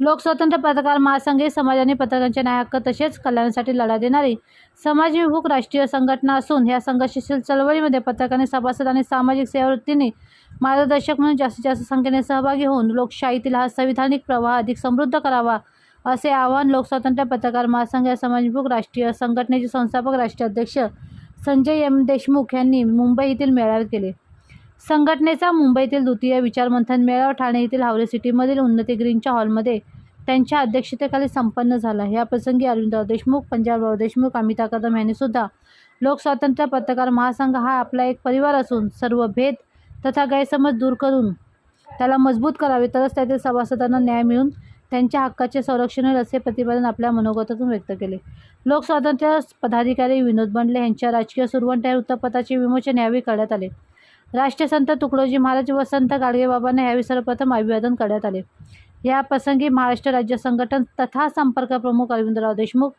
लोकस्वातंत्र्य पत्रकार महासंघ ही समाजाने पत्रकारांचे न्याय हक्क तसेच कल्याणासाठी लढा देणारी समाजविमुख राष्ट्रीय संघटना असून या संघर्षशील चळवळीमध्ये पत्रकारांनी सभासद आणि सामाजिक सेवावृत्तीने मार्गदर्शक म्हणून जास्तीत जास्त संख्येने सहभागी होऊन लोकशाहीतील हा संविधानिक प्रवाह अधिक समृद्ध करावा असे आवाहन लोकस्वातंत्र्य पत्रकार महासंघ या समाजविमुख राष्ट्रीय संघटनेचे संस्थापक राष्ट्रीय अध्यक्ष संजय एम देशमुख यांनी मुंबई येथील मेळाव्यात केले. संघटनेचा मुंबईतील द्वितीय विचारमंथन मेळावा ठाणे येथील हावरे सिटीमधील उन्नती ग्रीनच्या हॉलमध्ये त्यांच्या अध्यक्षतेखाली संपन्न झाला. याप्रसंगी अरविंदराव देशमुख पंजाबराव देशमुख अमिता कदम यांनी सुद्धा लोकस्वातंत्र्य पत्रकार महासंघ हा आपला एक परिवार असून सर्व भेद तथा गैरसमज दूर करून त्याला मजबूत करावे तरच त्यातील सभासदांना न्याय मिळून त्यांच्या हक्काचे संरक्षण होईल असे प्रतिपादन आपल्या मनोगतातून व्यक्त केले. लोकस्वातंत्र्य पदाधिकारी विनोद बंडले यांच्या राजकीय सुरवंट या वृत्तपत्राचे विमोचन यावेळी करण्यात आले. राष्ट्रसंत तुकडोजी महाराज व संत गाडगेबाबांना यावेळी सर्वप्रथम अभिवादन करण्यात आले. या प्रसंगी महाराष्ट्र राज्य संघटन तथा संपर्क प्रमुख अरविंदराव देशमुख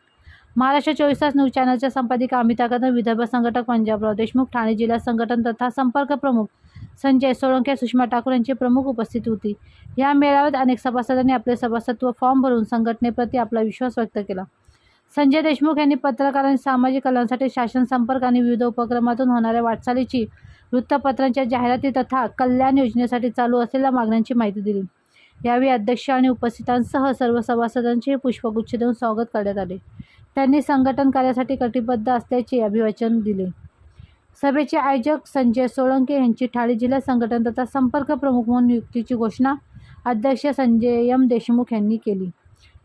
महाराष्ट्र चोवीस तास न्यूज चॅनलच्या संपादिका अमिता कदम विदर्भ संघटक पंजाबराव देशमुख ठाणे जिल्हा संघटन तथा संपर्क प्रमुख संजय सोळंके सुषमा ठाकूर यांची प्रमुख उपस्थिती होती. या मेळाव्यात अनेक सभासदांनी आपले सभासदत्व फॉर्म भरून संघटनेप्रती आपला विश्वास व्यक्त केला. संजय देशमुख यांनी पत्रकार आणि सामाजिक कल्याणासाठी शासन संपर्क आणि विविध उपक्रमातून होणाऱ्या वाटचालीची वृत्तपत्रांच्या जाहिराती तथा कल्याण योजनेसाठी चालू असलेल्या मागण्यांची माहिती दिली. यावेळी अध्यक्ष आणि उपस्थितांसह सर्व सभासदांचे पुष्पगुच्छ देऊन स्वागत करण्यात आले. त्यांनी संघटन कार्यासाठी कटिबद्ध असल्याचे अभिवाचन दिले. सभेचे आयोजक संजय सोळंके यांची ठाणे जिल्हा संघटन तथा संपर्क प्रमुख म्हणून नियुक्तीची घोषणा अध्यक्ष संजय एम देशमुख यांनी केली.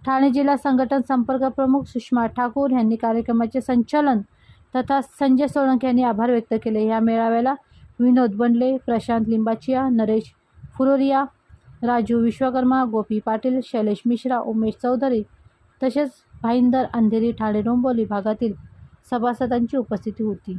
ठाणे जिल्हा संघटन संपर्क प्रमुख सुषमा ठाकूर यांनी कार्यक्रमाचे संचालन तथा संजय सोळंके यांनी आभार व्यक्त केले. या मेळाव्याला विनोद बंडले प्रशांत लिंबाचिया नरेश फुलोरिया राजू विश्वकर्मा गोपी पाटील शैलेश मिश्रा उमेश चौधरी तसेच भाईंदर अंधेरी ठाणे डोंबोली भागातील सभासदांची उपस्थिती होती.